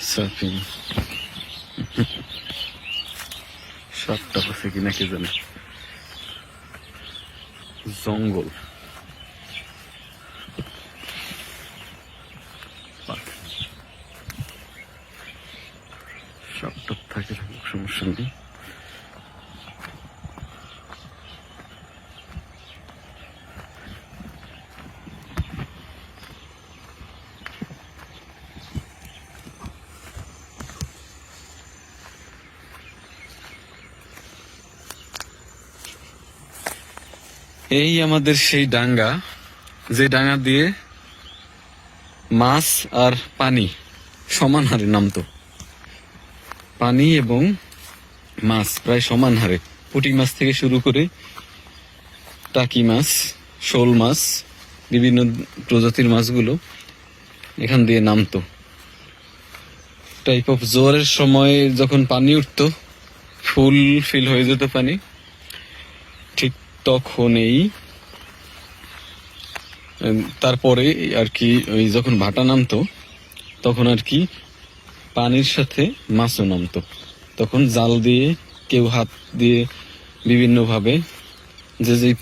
Sapin. Şat kafası yine kezene. Zongol. Bak. Şapta takır okşamışım değil. এই আমাদের সেই ডাঙ্গা, যে ডাঙ্গা দিয়ে মাছ আর পানি সমান হারে নামতো। পানি এবং মাছ প্রায় সমান হারে। পুঁটি মাছ থেকে শুরু করে টাকি মাছ, শোল মাছ, বিভিন্ন প্রজাতির মাছগুলো এখান দিয়ে নামতো। টাইপ অফ জোয়ারের সময় যখন পানি উঠতো, ফুল ফিল হয়ে যেত পানি। ঠিক তখনই তারপরে আর কি ওই যখন ভাটা নামতো, তখন আর কি পানির সাথে মাছও নামতো। তখন জাল দিয়ে, কেউ হাত দিয়ে বিভিন্নভাবে যে যেই